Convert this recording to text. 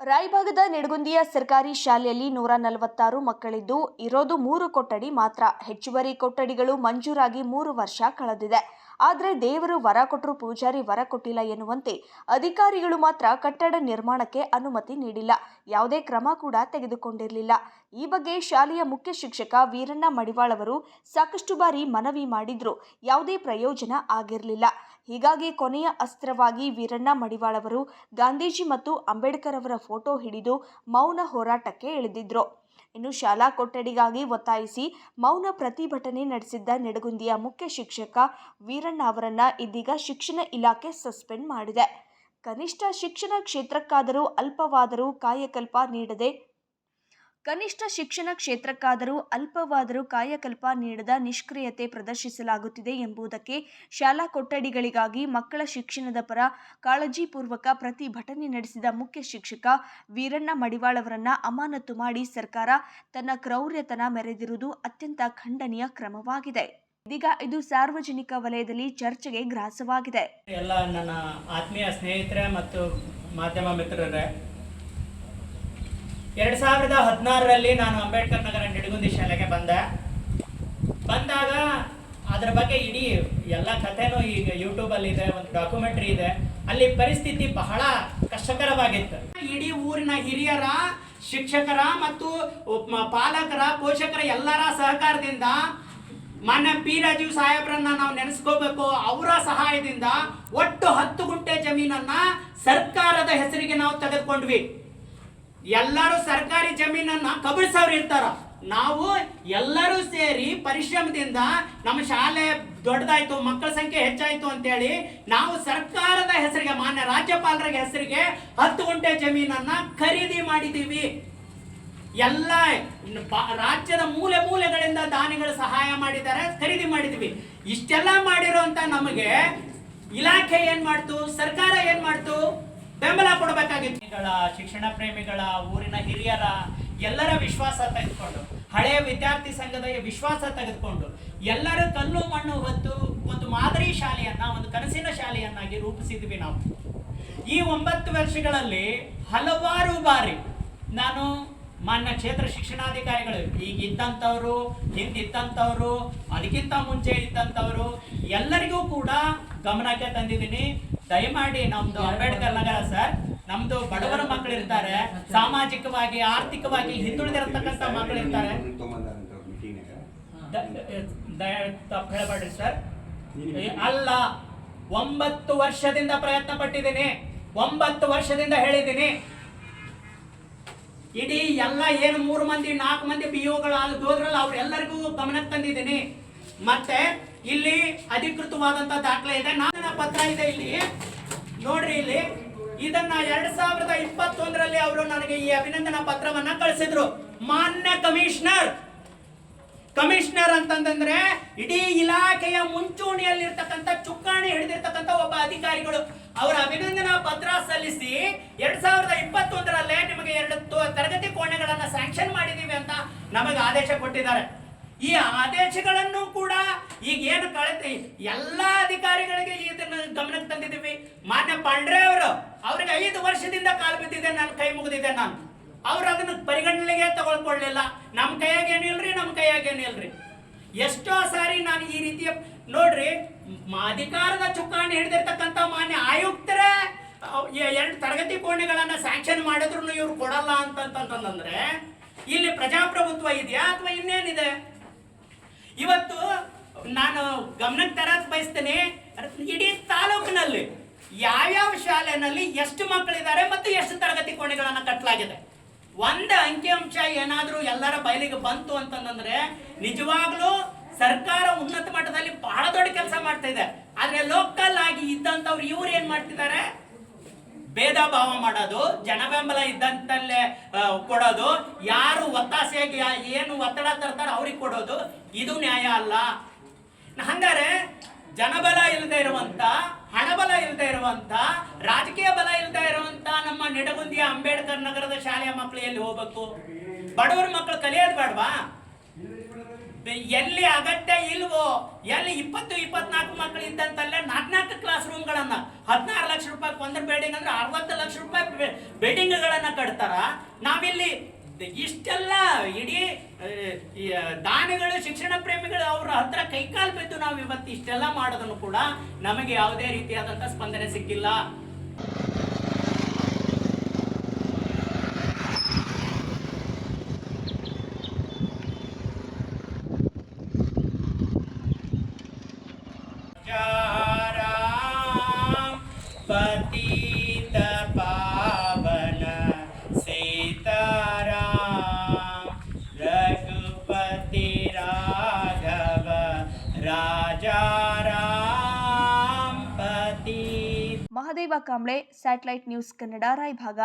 ರಾಯಭಾಗದ ನಿಡಗುಂದಿಯ ಸರ್ಕಾರಿ ಶಾಲೆಯಲ್ಲಿ ನೂರ ನಲವತ್ತಾರು ಮಕ್ಕಳಿದ್ದು, ಇರೋದು ಮೂರು ಕೊಠಡಿ ಮಾತ್ರ. ಹೆಚ್ಚುವರಿ ಕೊಠಡಿಗಳು ಮಂಜೂರಾಗಿ ಮೂರು ವರ್ಷ ಕಳೆದಿದೆ. ಆದರೆ ದೇವರು ವರ ಕೊಟ್ಟರು ಪೂಜಾರಿ ವರ ಕೊಟ್ಟಿಲ್ಲ ಎನ್ನುವಂತೆ ಅಧಿಕಾರಿಗಳು ಮಾತ್ರ ಕಟ್ಟಡ ನಿರ್ಮಾಣಕ್ಕೆ ಅನುಮತಿ ನೀಡಿಲ್ಲ. ಯಾವುದೇ ಕ್ರಮ ಕೂಡ ತೆಗೆದುಕೊಂಡಿರಲಿಲ್ಲ. ಈ ಬಗ್ಗೆ ಶಾಲೆಯ ಮುಖ್ಯ ಶಿಕ್ಷಕ ವೀರಣ್ಣ ಮಡಿವಾಳ್ ಅವರು ಸಾಕಷ್ಟು ಬಾರಿ ಮನವಿ ಮಾಡಿದ್ರು. ಯಾವುದೇ ಪ್ರಯೋಜನ ಆಗಿರಲಿಲ್ಲ. ಹೀಗಾಗಿ ಕೊನೆಯ ಅಸ್ತ್ರವಾಗಿ ವೀರಣ್ಣ ಮಡಿವಾಳ್ ಅವರು ಗಾಂಧೀಜಿ ಮತ್ತು ಅಂಬೇಡ್ಕರ್ ಅವರ ಫೋಟೋ ಹಿಡಿದು ಮೌನ ಹೋರಾಟಕ್ಕೆ ಇಳಿದಿದ್ರು. ಇನ್ನು ಶಾಲಾ ಕೊಠಡಿಗಾಗಿ ಒತ್ತಾಯಿಸಿ ಮೌನ ಪ್ರತಿಭಟನೆ ನಡೆಸಿದ್ದ ನೆಡಗುಂದಿಯ ಮುಖ್ಯ ಶಿಕ್ಷಕ ವೀರಣ್ಣ ಅವರನ್ನ ಇದೀಗ ಶಿಕ್ಷಣ ಇಲಾಖೆ ಸಸ್ಪೆಂಡ್ ಮಾಡಿದೆ. ಕನಿಷ್ಠ ಶಿಕ್ಷಣ ಕ್ಷೇತ್ರಕ್ಕಾದರೂ ಅಲ್ಪವಾದರೂ ಕಾಯಕಲ್ಪ ನೀಡದೆ ಕನಿಷ್ಠ ಶಿಕ್ಷಣ ಕ್ಷೇತ್ರಕ್ಕಾದರೂ ಅಲ್ಪವಾದರೂ ಕಾಯಕಲ್ಪ ನೀಡದ ನಿಷ್ಕ್ರಿಯತೆ ಪ್ರದರ್ಶಿಸಲಾಗುತ್ತಿದೆ ಎಂಬುದಕ್ಕೆ ಶಾಲಾ ಕೊಠಡಿಗಳಿಗಾಗಿ ಮಕ್ಕಳ ಶಿಕ್ಷಣದ ಪರ ಕಾಳಜಿಪೂರ್ವಕ ಪ್ರತಿಭಟನೆ ನಡೆಸಿದ ಮುಖ್ಯ ಶಿಕ್ಷಕ ವೀರಣ್ಣ ಮಡಿವಾಳವರನ್ನ ಅಮಾನತು ಮಾಡಿ ಸರ್ಕಾರ ತನ್ನ ಕ್ರೌರ್ಯತನ ಮೆರೆದಿರುವುದು ಅತ್ಯಂತ ಖಂಡನೀಯ ಕ್ರಮವಾಗಿದೆ. ಇದೀಗ ಇದು ಸಾರ್ವಜನಿಕ ವಲಯದಲ್ಲಿ ಚರ್ಚೆಗೆ ಗ್ರಾಸವಾಗಿದೆ. ಎಲ್ಲ ನನ್ನ ಆತ್ಮೀಯ ಸ್ನೇಹಿತರೆ ಮತ್ತು ಮಾಧ್ಯಮ ಮಿತ್ರರೇ ಎರಡು ಸಾವಿರದ ಹದಿನಾರರಲ್ಲಿ ನಾನು ಅಂಬೇಡ್ಕರ್ ನಗರ ನಿಡಗುಂದಿ ಶಾಲೆಗೆ ಬಂದೆ. ಬಂದಾಗ ಅದರ ಬಗ್ಗೆ ಇಡೀ ಎಲ್ಲ ಕಥೆನೂ ಈಗ ಯೂಟ್ಯೂಬಲ್ಲಿ ಇದೆ ಒಂದು ಡಾಕ್ಯುಮೆಂಟ್ರಿ ಇದೆ. ಅಲ್ಲಿ ಪರಿಸ್ಥಿತಿ ಬಹಳ ಕಷ್ಟಕರವಾಗಿತ್ತು. ಇಡೀ ಊರಿನ ಹಿರಿಯರ, ಶಿಕ್ಷಕರ ಮತ್ತು ಪಾಲಕರ, ಪೋಷಕರ ಎಲ್ಲರ ಸಹಕಾರದಿಂದ ಮಾನ್ಯ ಪಿ ರಾಜೀವ್ ಸಾಹೇಬ್ರನ್ನ ನಾವು ನೆನೆಸ್ಕೋಬೇಕು. ಅವರ ಸಹಾಯದಿಂದ ಒಟ್ಟು ಹತ್ತು ಗುಂಟೆ ಜಮೀನನ್ನ ಸರ್ಕಾರದ ಹೆಸರಿಗೆ ನಾವು ತೆಗೆದುಕೊಂಡ್ವಿ. ಎಲ್ಲರೂ ಸರ್ಕಾರಿ ಜಮೀನನ್ನ ಕಬಳಿಸೋರು ಇರ್ತಾರ. ನಾವು ಎಲ್ಲರೂ ಸೇರಿ ಪರಿಶ್ರಮದಿಂದ ನಮ್ಮ ಶಾಲೆ ದೊಡ್ಡದಾಯ್ತು, ಮಕ್ಕಳ ಸಂಖ್ಯೆ ಹೆಚ್ಚಾಯ್ತು ಅಂತೇಳಿ ನಾವು ಸರ್ಕಾರದ ಹೆಸರಿಗೆ, ಮಾನ್ಯ ರಾಜ್ಯಪಾಲರ ಹೆಸರಿಗೆ ಹತ್ತು ಗುಂಟೆ ಜಮೀನನ್ನ ಖರೀದಿ ಮಾಡಿದೀವಿ ಎಲ್ಲ ರಾಜ್ಯದ ಮೂಲೆ ಮೂಲೆಗಳಿಂದ ದಾನಿಗಳು ಸಹಾಯ ಮಾಡಿದ್ದಾರೆ, ಖರೀದಿ ಮಾಡಿದ್ವಿ ಇಷ್ಟೆಲ್ಲ ಮಾಡಿರೋ ನಮಗೆ ಇಲಾಖೆ ಏನ್ ಮಾಡ್ತು, ಸರ್ಕಾರ ಏನ್ ಮಾಡ್ತು? ಬೆಂಬಲ ಕೊಡಬೇಕಾಗಿತ್ತು. ಶಿಕ್ಷಣ ಪ್ರೇಮಿಗಳ, ಊರಿನ ಹಿರಿಯರ ಎಲ್ಲರ ವಿಶ್ವಾಸ ತೆಗೆದುಕೊಂಡು, ಹಳೆಯ ವಿದ್ಯಾರ್ಥಿ ಸಂಘದ ವಿಶ್ವಾಸ ತೆಗೆದುಕೊಂಡು, ಎಲ್ಲರ ಕಲ್ಲು, ಮಣ್ಣು ಹೊತ್ತು ಒಂದು ಮಾದರಿ ಶಾಲೆಯನ್ನ, ಒಂದು ಕನಸಿನ ಶಾಲೆಯನ್ನಾಗಿ ರೂಪಿಸಿದ್ವಿ ನಾವು. ಈ ಒಂಬತ್ತು ವರ್ಷಗಳಲ್ಲಿ ಹಲವಾರು ಬಾರಿ ನಾನು ಮಾನ್ಯ ಕ್ಷೇತ್ರ ಶಿಕ್ಷಣಾಧಿಕಾರಿಗಳು ಈಗ ಇದ್ದಂಥವ್ರು ಹಿಂದಿದ್ದಂಥವ್ರು, ಅದಕ್ಕಿಂತ ಮುಂಚೆ ಇದ್ದಂಥವ್ರು, ಎಲ್ಲರಿಗೂ ಕೂಡ ಗಮನಕ್ಕೆ ತಂದಿದ್ದೀನಿ. ದಯಮಾಡಿ ನಮ್ದು ಅಂಬೇಡ್ಕರ್ ನಗರ ಸರ್, ನಮ್ದು ಬಡವರ ಮಕ್ಕಳು ಇರ್ತಾರೆ ಸಾಮಾಜಿಕವಾಗಿ, ಆರ್ಥಿಕವಾಗಿ ಹಿಂದುಳಿದಿರತಕ್ಕಂಥ ಮಕ್ಕಳು ಇರ್ತಾರೆ ದ- ದ- ತಪ್ಪು ಹೇಳಬೇಡ್ರಿ ಸರ್. ಅಲ್ಲ, ಒಂಬತ್ತು ವರ್ಷದಿಂದ ಪ್ರಯತ್ನ ಪಟ್ಟಿದ್ದೀನಿ ಒಂಬತ್ತು ವರ್ಷದಿಂದ ಹೇಳಿದ್ದೀನಿ. ಇಡೀ ಎಲ್ಲ ಏನು ಮೂರು ಮಂದಿ, ನಾಲ್ಕು ಮಂದಿ ಬಿ ಹೋದ್ರಲ್ಲ, ಅವ್ರೆಲ್ಲರಿಗೂ ಗಮನಕ್ಕೆ ತಂದಿದ್ದೀನಿ. ಮತ್ತೆ ಇಲ್ಲಿ ಅಧಿಕೃತವಾದಂತ ದಾಖಲೆ ಇದೆ. ನನ್ನ ಪತ್ರ ಇದೆ ಇಲ್ಲಿ. ನೋಡ್ರಿ ಇಲ್ಲಿ. ಇದನ್ನ ಎರಡ್ ಸಾವಿರದ ಇಪ್ಪತ್ತೊಂದರಲ್ಲಿ ಅವರು ನನಗೆ ಈ ಅಭಿನಂದನಾ ಪತ್ರವನ್ನ ಕಳಿಸಿದ್ರು. ಮಾನ್ಯ ಕಮಿಷನರ್. ಕಮಿಷನರ್ ಅಂತಂದ್ರೆ ಇಡೀ ಇಲಾಖೆಯ ಮುಂಚೂಣಿಯಲ್ಲಿರ್ತಕ್ಕಂಥ ಚುಕ್ಕಾಣಿ ಹಿಡಿದಿರ್ತಕ್ಕಂಥ ಒಬ್ಬ ಅಧಿಕಾರಿಗಳು. ಅವರ ಅಭಿನಂದನಾ ಪತ್ರ ಸಲ್ಲಿಸಿ ಎರಡ್ ಸಾವಿರದ ಇಪ್ಪತ್ತೊಂದರಲ್ಲೇ ನಿಮಗೆ ಎರಡು ತರಗತಿ ಕೋಣೆಗಳನ್ನ ಸ್ಯಾಂಕ್ಷನ್ ಮಾಡಿದೀವಿ ಅಂತ ನಮಗೆ ಆದೇಶ ಕೊಟ್ಟಿದ್ದಾರೆ. ಈ ಆದೇಶಗಳನ್ನು ಕೂಡ ಈಗ ಏನು ಕಳೆದ ಎಲ್ಲ ಅಧಿಕಾರಿಗಳಿಗೆ ಇದನ್ನ ಗಮನಕ್ಕೆ ತಂದಿದ್ದೀವಿ. ಮಾನ್ಯ ಪಾಂಡ್ರೆ ಅವರು, ಅವ್ರಿಗೆ ಐದು ವರ್ಷದಿಂದ ಕಾಲು ಬಿದ್ದಿದೆ ನಾನು ಕೈ ಮುಗಿದಿದೆ ನಾನು. ಅವ್ರು ಅದನ್ನು ಪರಿಗಣನೆಗೆ ತಗೊಳ್ಕೊಳ್ಳಿಲ್ಲ. ನಮ್ಮ ಕೈಯಾಗ ಏನಿಲ್ರಿ ನಮ್ಮ ಕೈಯಾಗ ಏನಿಲ್ರಿ ಎಷ್ಟೋ ಸಾರಿ ನಾನು ಈ ರೀತಿಯ ನೋಡ್ರಿ ಅಧಿಕಾರದ ಚುಕ್ಕಾಣಿ ಹಿಡಿದಿರ್ತಕ್ಕಂಥ ಮಾನ್ಯ ಆಯುಕ್ತರೇ ಎರಡು ತರಗತಿ ಕೋಣೆಗಳನ್ನು ಸ್ಯಾಂಕ್ಷನ್ ಮಾಡಿದ್ರು ಇವ್ರು ಕೊಡಲ್ಲ ಅಂತಂತಂದ್ರೆ ಇಲ್ಲಿ ಪ್ರಜಾಪ್ರಭುತ್ವ ಇದೆಯಾ ಅಥವಾ ಇನ್ನೇನಿದೆ? ಇವತ್ತು ನಾನು ಗಮನಕ್ಕೆ ತರಕ್ ಬಯಸ್ತೇನೆ, ಇಡೀ ತಾಲೂಕಿನಲ್ಲಿ ಯಾವ್ಯಾವ ಶಾಲೆನಲ್ಲಿ ಎಷ್ಟು ಮಕ್ಕಳಿದ್ದಾರೆ ಮತ್ತು ಎಷ್ಟು ತರಗತಿ ಕೋಣೆಗಳನ್ನು ಕಟ್ಟಲಾಗಿದೆ ಒಂದು ಅಂಕಿಅಂಶ ಏನಾದರೂ ಎಲ್ಲರ ಬಯಲಿಗೆ ಬಂತು ಅಂತಂದ್ರೆ ನಿಜವಾಗ್ಲೂ ಸರ್ಕಾರ ಉನ್ನತ ಮಟ್ಟದಲ್ಲಿ ಬಹಳ ದೊಡ್ಡ ಕೆಲಸ ಮಾಡ್ತಾ ಇದೆ. ಆದ್ರೆ ಲೋಕಲ್ ಆಗಿ ಇದ್ದಂಥವ್ರು ಇವ್ರು ಏನ್ ಮಾಡ್ತಿದ್ದಾರೆ? ಭೇದ ಭಾವ ಮಾಡೋದು ಜನಬೆಂಬಲ ಇದ್ದಂತಲ್ಲೇ ಆ, ಕೊಡೋದು ಯಾರು ಒತ್ತಾಸೆಯಾಗಿ ಯಾ- ಏನು ಒತ್ತಡ ತರ್ತಾರೋ ಅವ್ರಿಗೆ ಕೊಡೋದು ಇದು ನ್ಯಾಯ ಅಲ್ಲ. ಹಂಗಾರೆ ಜನಬಲ ಇಲ್ಲದೆ ಇರುವಂತ ಹಣಬಲ ಇಲ್ಲದೆ ಇರುವಂತ ರಾಜಕೀಯ ಬಲ ಇಲ್ಲದೆ ಇರುವಂತ ನಮ್ಮ ನೆಡಗುಂದಿಯ ಅಂಬೇಡ್ಕರ್ ನಗರದ ಶಾಲೆಯ ಮಕ್ಕಳು ಎಲ್ಲಿ ಹೋಗ್ಬೇಕು? ಬಡವರ ಮಕ್ಕಳು ಕಲಿಯೋದು ಬೇಡವಾ? ಎಲ್ಲಿ ಅಗತ್ಯ ಇಲ್ವೋ, ಎಲ್ಲಿ ಇಪ್ಪತ್ತು, ಇಪ್ಪತ್ನಾಲ್ಕು ಮಕ್ಕಳು ಇದ್ದಂತಲ್ಲೇ ನಾಲ್ಕು ಕ್ಲಾಸ್ ರೂಮ್ಗಳನ್ನ ಹದಿನಾರು ಲಕ್ಷ ರೂಪಾಯಿ ಒಂದು ಬಿಲ್ಡಿಂಗ್ ಅಂದ್ರೆ ಅರವತ್ತು ಲಕ್ಷ ರೂಪಾಯಿ ಬಿಲ್ಡಿಂಗ್ಗಳನ್ನ ಕಟ್ತಾರ. ನಾವಿಲ್ಲಿ ಇಷ್ಟೆಲ್ಲ ಇಡೀ ದಾನಿಗಳು, ಶಿಕ್ಷಣ ಪ್ರೇಮಿಗಳು ಅವ್ರ ಹತ್ರ ಕೈಕಾಲು ಬಿದ್ದು ನಾವು ಇವತ್ತು ಇಷ್ಟೆಲ್ಲ ಮಾಡೋದನ್ನು ಕೂಡ ನಮಗೆ ಯಾವುದೇ ರೀತಿಯಾದಂಥ ಸ್ಪಂದನೆ ಸಿಕ್ಕಿಲ್ಲ. Mahadeva Kamble satellite news Kannada Raybag